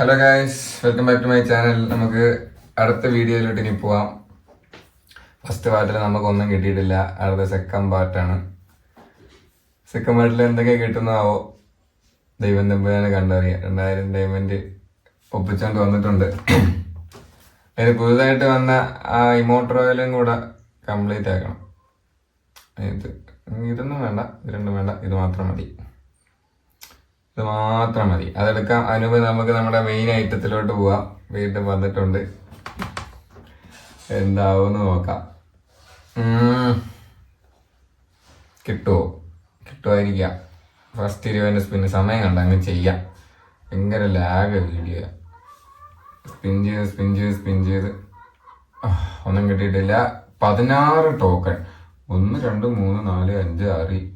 Hello guys welcome back to my channel നമുക്ക് അടുത്ത വീഡിയോയിലോട്ട് ഇനി പോവാം. ഫസ്റ്റ് പാർട്ടിൽ നമുക്കൊന്നും കിട്ടിയിട്ടില്ല. അടുത്ത സെക്കൻഡ് പാർട്ടാണ് സെക്കൻഡ് പാർട്ടിൽ എന്തൊക്കെ കിട്ടുന്നതാവോ? ദൈവം തമ്പുരാനെ കണ്ടറിയാം. രണ്ടായിരം ഡയമണ്ട് ഒപ്പിച്ചോണ്ട് വന്നിട്ടുണ്ട്. അതിന് പുതുതായിട്ട് വന്ന ആ ഇമോട്ടർ ഓയിലും കൂടെ കംപ്ലീറ്റ് ആക്കണം. ഇത് ഇതൊന്നും വേണ്ട. ഇത് രണ്ടും വേണ്ട. ഇത് മാത്രം മതി. ഇത് മാത്രം മതി. അതെടുക്കാം. അതിനുമ്പ് നമുക്ക് നമ്മുടെ മെയിൻ ഐറ്റത്തിലോട്ട് പോവാം. വീണ്ടും വന്നിട്ടുണ്ട്. എന്താവുമെന്ന് നോക്കാം. കിട്ടുമോ കിട്ടുമായിരിക്കാം ഫസ്റ്റ് ഇരുപതിന്റെ സ്പിന്ന് സമയം കണ്ട അങ്ങ് ചെയ്യാം. ഭയങ്കര ലാഗ് വീഡിയോ സ്പിൻ ചെയ്ത് സ്പിൻ ചെയ്ത് സ്പിൻ ചെയ്ത്. ഒന്നും കിട്ടിയിട്ടില്ല. പതിനാറ് ടോക്കൺ ഒന്ന് രണ്ട് മൂന്ന് നാല് അഞ്ച് ആറ്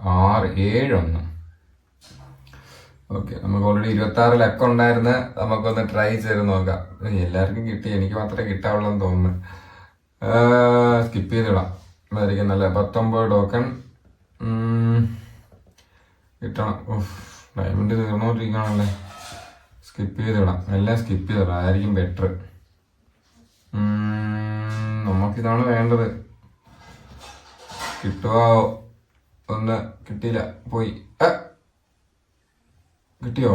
ആറ് ഏഴൊന്ന് ഓക്കെ നമുക്ക് ഓൾറെഡി ഇരുപത്തി ആറ് ലക്കം ഉണ്ടായിരുന്ന. നമുക്കൊന്ന് ട്രൈ ചെയ്ത് നോക്കാം. എല്ലാവർക്കും കിട്ടി. എനിക്ക് മാത്രമേ കിട്ടാവുള്ളൂ തോന്നുന്നു. സ്കിപ്പ് ചെയ്തിടാം. അതായിരിക്കും നല്ല പത്തൊമ്പത് ടോക്കൺ കിട്ടണം. ഡയമണ്ട് തീർന്നോണ്ടിരിക്കണല്ലേ സ്കിപ്പ് ചെയ്തിടാം. എല്ലാം സ്കിപ്പ് ചെയ്തിടാം. അതായിരിക്കും ബെറ്റർ നമുക്കിതാണ് വേണ്ടത്. കിട്ടുമോ ഒന്ന് കിട്ടിയില്ല. പോയി. ആ കിട്ടിയോ?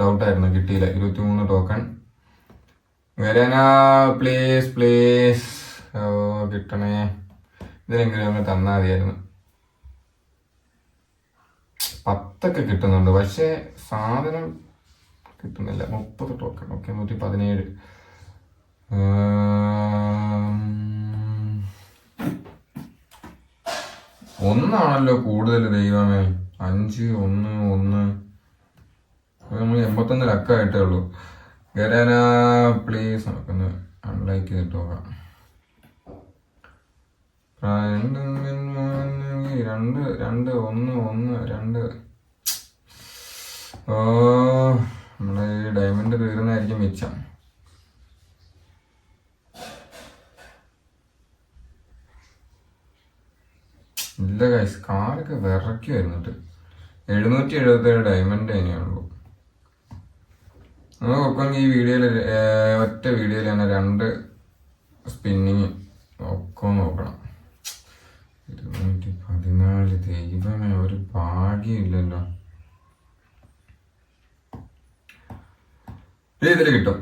ഡൗട്ടായിരുന്നു കിട്ടിയില്ല. ഇരുപത്തി മൂന്ന് ടോക്കൺ വരാനാ പ്ലീസ് പ്ലീസ് കിട്ടണേ. ഇതിനെങ്കിലും അങ്ങ് തന്നാ മതിയായിരുന്നു. പത്തൊക്കെ കിട്ടുന്നുണ്ട്. പക്ഷേ സാധനം കിട്ടുന്നില്ല. മുപ്പത് ടോക്കൺ ഓക്കെ നൂറ്റി പതിനേഴ്. ഒന്നാണല്ലോ കൂടുതൽ ദൈവമേ. അഞ്ച് ഒന്ന് ഒന്ന്. നമ്മൾ എൺപത്തൊന്ന് ലക്കായിട്ടേ ഉള്ളൂ. ഗരാന പ്ലീസ് നമുക്കൊന്ന് അൺലൈക്ക് ചെയ്തിട്ട് മൂന്ന് രണ്ട് രണ്ട് ഒന്ന് ഒന്ന് രണ്ട്. ഓ നമ്മളെ ഡയമണ്ട് തീർന്നായിരിക്കും മിച്ചം. ഇല്ല ഗൈസ് കാറൊക്കെ വിറക്കി വരുന്നുണ്ട്. എഴുന്നൂറ്റി എഴുപത്തേഴ് ഡയമണ്ട് തന്നെയാണുള്ളൂ നമ്മൾ നമുക്കൊപ്പം ഈ വീഡിയോയിൽ ഒറ്റ വീഡിയോയിൽ തന്നെ രണ്ട് സ്പിന്നിങ് ഒക്കെ നോക്കണം. ഇരുന്നൂറ്റി പതിനാല് ദൈവമേ ഒരു ഭാഗ്യമില്ലല്ലോ ഇത് ഇതിൽ കിട്ടും.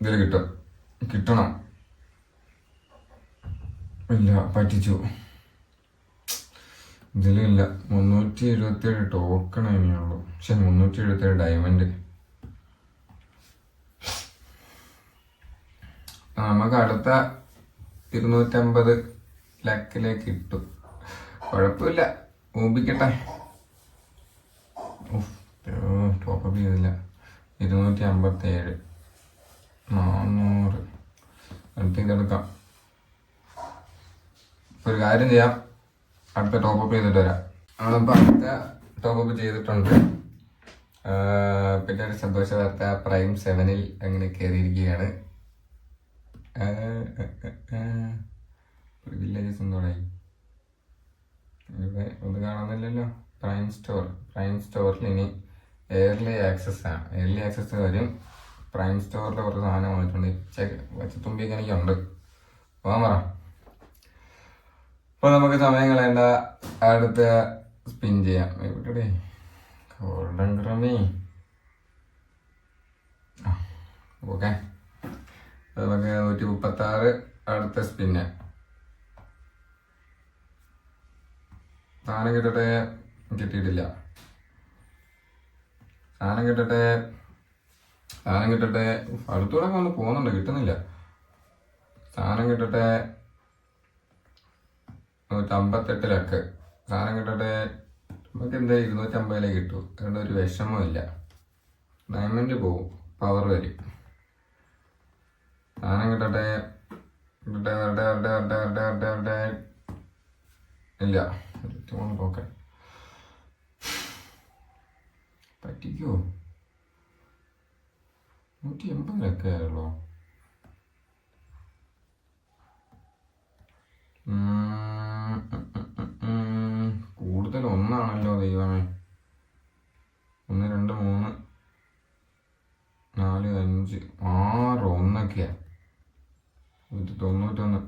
ഇതിൽ കിട്ടും. കിട്ടണം. ഇല്ല പറ്റിച്ചു. ഇതിലില്ല. മുന്നൂറ്റി എഴുപത്തി ഏഴ് ടോക്കൺ തന്നെയുള്ളൂ പക്ഷെ മുന്നൂറ്റി എഴുപത്തി ഏഴ് ഡയമണ്ട് നമുക്ക് അടുത്ത ഇരുന്നൂറ്റമ്പത് ലക്കിലേക്ക് കിട്ടും. കുഴപ്പമില്ല. ഊപിക്കട്ടെ ടോപ്പ് ചെയ്തില്ല ഇരുന്നൂറ്റി അമ്പത്തി ഏഴ് നാന്നൂറ്. അടുത്തേക്ക് എടുക്കാം ഇപ്പൊ ഒരു കാര്യം ചെയ്യാം. അടുത്ത ടോപ്പ് ചെയ്തിട്ട് വരാം. നമ്മളിപ്പോൾ അടുത്ത ടോപ്പ് ചെയ്തിട്ടുണ്ട്. പിന്നെ ഒരു സന്തോഷ വാർത്ത. പ്രൈം സെവനിൽ അങ്ങനെ കയറിയിരിക്കുകയാണ് വില്ലേജസ് ഒന്നും കാണുന്നില്ലല്ലോ പ്രൈം സ്റ്റോർ പ്രൈം സ്റ്റോറിൽ ഇനി എയർലി ആക്സസ് ആണ്. എയർലി ആക്സസ് വരും. പ്രൈം സ്റ്റോറിൽ കുറച്ച് സാധനം വന്നിട്ടുണ്ട്. ചെക്ക് വച്ചത്തുമ്പിയൊക്കെ എനിക്കുണ്ട്. പോകാൻ പറ. അപ്പൊ നമുക്ക് സമയം കളയണ്ട. അടുത്ത സ്പിൻ ചെയ്യാം. എവിടെ ഗോൾഡൻ ക്രമി ഓക്കെ. നമുക്ക് നൂറ്റി മുപ്പത്തി ആറ് അടുത്ത സ്പിന്ന് സാധനം കിട്ടട്ടെ? കിട്ടിയിട്ടില്ല. സാധനം കിട്ടട്ടെ? സാധനം കിട്ടട്ടെ? അടുത്തൂടെ ഒന്ന് പോകുന്നുണ്ട്. കിട്ടുന്നില്ല. സാധനം കിട്ടട്ടെ? നൂറ്റമ്പത്തെട്ട് ലക്ക്. സാധനം കിട്ടട്ടെ? നമുക്ക് എന്താ? ഇരുന്നൂറ്റമ്പതിലേക്ക് കിട്ടൂ. അതുകൊണ്ട് ഒരു വിഷമമില്ല ഡയമണ്ട് പോവും. പവർ വരും. സാധനം കിട്ടട്ടെ? കിട്ടട്ടെ വരട്ടെ വരട്ടെ വരട്ടെ വരട്ടെ വരട്ടെ വരട്ടെ. ഇല്ല. ഇരുപത്തിമൂന്ന് പോക്കെ. പറ്റിക്കോ? നൂറ്റി എൺപതിലൊക്കെ ആയുള്ളൂ ഉം, ഉം, ഉം, ഉം. കൂടുതൽ ഒന്നാണല്ലോ ദൈവമേ ഒന്ന് രണ്ട് മൂന്ന് അഞ്ച് ആറ് ഒന്നൊക്കെയാ ഇത് തൊണ്ണൂറ്റൊന്ന്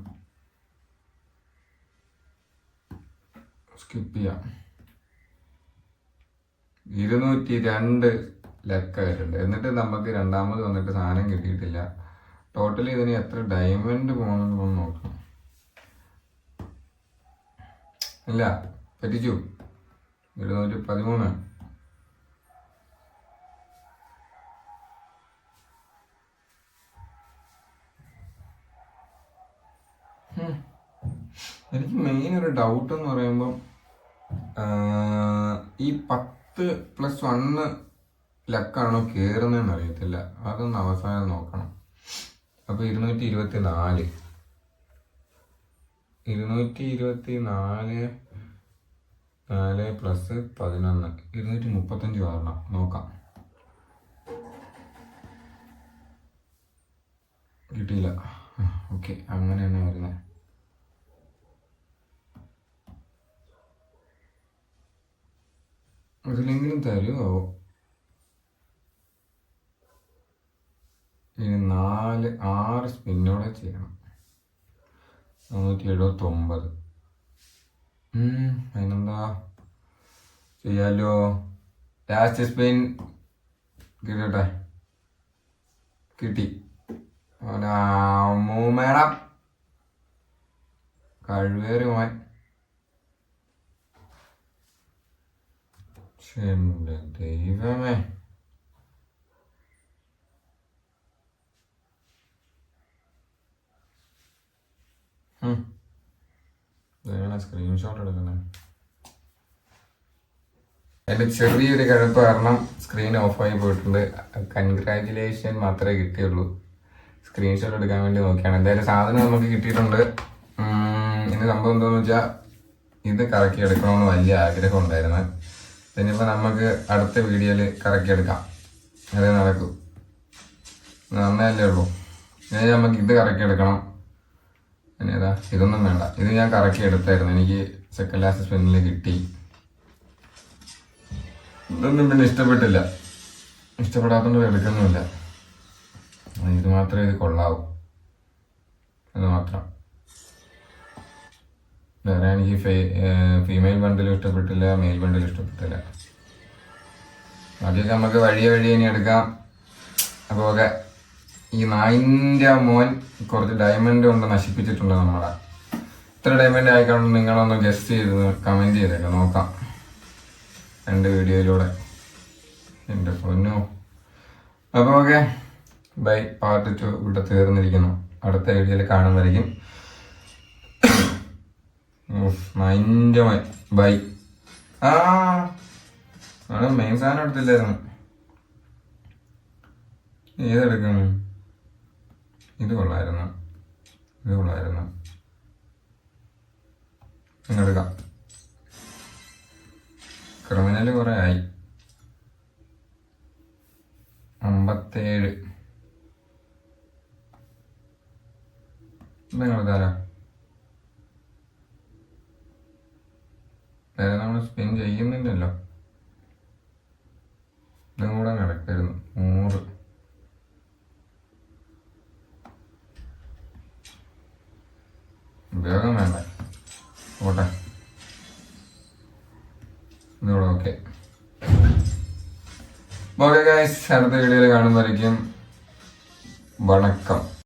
സ്കിപ്പ് ചെയ്യാം ഇരുന്നൂറ്റി രണ്ട് ലക്ക വരുന്നുണ്ട് എന്നിട്ട് നമുക്ക് രണ്ടാമത് വന്നിട്ട് സാധനം കിട്ടിയിട്ടില്ല. ടോട്ടലി ഇതിന് എത്ര ഡയമണ്ട് പോകണമെന്ന് നോക്കണം. ഇല്ല പറ്റിച്ചു. ഇരുന്നൂറ്റി പതിമൂന്ന്. എനിക്ക് മെയിൻ ഒരു ഡൗട്ട് എന്ന് പറയുമ്പം ആഹ്, ഈ പത്ത് പ്ലസ് വണ്ണ് ലക്കാണോ കയറുന്നതെന്ന് അറിയത്തില്ല. അതൊന്ന് അവസാനം നോക്കണം. അപ്പൊ ഇരുന്നൂറ്റി ഇരുപത്തി നാല് ഇരുന്നൂറ്റി ഇരുപത്തി നാല് നാല് പ്ലസ് പതിനൊന്ന്. ഇരുന്നൂറ്റി മുപ്പത്തഞ്ച് വരണം. നോക്കാം. കിട്ടിയില്ല. ഓക്കെ അങ്ങനെയാണ് വരുന്നത്. അതിലെങ്കിലും തരുമോ ഇനി നാല് ആറ് സ്പിന്നോടെ ചെയ്യണം. നൂറ്റി എഴുപത്തി ഒമ്പത് അതിനെന്താ ചെയ്യാലോ? ലാസ്റ്റ് സ്പിൻ കിട്ടട്ടെ? കിട്ടി. മൂമേടം. കഴിവേറി എന്റെ ദൈവമേ. ഇതെങ്ങനെ സ്ക്രീൻഷോട്ട് എടുക്കുന്നത് എന്റെ ചെറിയൊരു കഴപ്പ് കാരണം സ്ക്രീൻ ഓഫായി പോയിട്ടുണ്ട്. കൺഗ്രാറ്റുലേഷൻ മാത്രമേ കിട്ടിയുള്ളൂ. സ്ക്രീൻഷോട്ട് എടുക്കാൻ വേണ്ടി നോക്കിയാണ്. എന്തായാലും സാധനം നമുക്ക് കിട്ടിയിട്ടുണ്ട്. ഇനി സംഭവം എന്താണെന്ന് വെച്ചാൽ ഇത് കറക്കി എടുക്കണമെന്ന് വലിയ ആഗ്രഹം ഉണ്ടായിരുന്നു. ഇനിയിപ്പോൾ നമുക്ക് അടുത്ത വീഡിയോയിൽ കറക്കി എടുക്കാം അതേ നടക്കൂ. നന്നല്ലേ ഉള്ളൂ. ഇനി നമുക്ക് ഇത് കറക്കി എടുക്കണം ഇനി ഏതാ? ഇതൊന്നും വേണ്ട. ഇത് ഞാൻ കറക്കി എടുത്തായിരുന്നു എനിക്ക് സെക്കൻഡ് ലാസ്റ്റ് സ്പെന്നിൽ കിട്ടി. ഇതൊന്നും പിന്നെ ഇഷ്ടപ്പെട്ടില്ല. ഇഷ്ടപ്പെടാത്തോണ്ട് എടുക്കുന്നുമില്ല. ഇത് മാത്രമേ ഇത് കൊള്ളാവൂ. അത് മാത്രം. എനിക്ക് ഫീമെയിൽ ബണ്ടിലും ഇഷ്ടപ്പെട്ടില്ല മെയിൽ ബണ്ടിലും ഇഷ്ടപ്പെട്ടില്ല. ബാക്കിയൊക്കെ നമുക്ക് വഴിയെ വഴി ഇനി എടുക്കാം. അപ്പോൾ ഒക്കെ ഈ നായിന്റെ മോൻ കുറച്ച് ഡയമണ്ട് കൊണ്ട് നശിപ്പിച്ചിട്ടുണ്ട് നമ്മളെ. ഇത്ര ഡയമണ്ട് ആയിക്കൊണ്ട് നിങ്ങളൊന്ന് ഗസ്റ്റ് ചെയ്ത് കമന്റ് ചെയ്തേക്കാം നോക്കാം. രണ്ട് വീഡിയോയിലൂടെ. എന്റെ പൊന്നു. അപ്പോൾ ഓക്കെ ബൈ പാർട്ട് ടു ഇവിടെ തീർന്നിരിക്കുന്നു. അടുത്ത വീഡിയോയിൽ കാണുന്നതായിരിക്കും. Mind bye. ആ അവിടെ മെയിൻ സാധനം എടുത്തില്ലായിരുന്നു. ഏതെടുക്കണം? ഇത് കൊള്ളായിരുന്നു. ഇത് കൊള്ളായിരുന്നു. എടുക്കാം. ക്രിമിനൽ കുറെ ആയി. അമ്പത്തേഴ്. നിങ്ങൾ വേറെ നമ്മൾ സ്പിൻ ചെയ്യുന്നില്ലല്ലോ. ഇതും കൂടെ നടക്കായിരുന്നു നൂറ്. ഉപയോഗം വേണ്ട. ഓട്ടെ ഇതോടെ ഓക്കെ ഓക്കെ ഗൈസ് അടുത്ത വീഡിയോയിൽ കാണുന്നതായിരിക്കും. വണക്കം.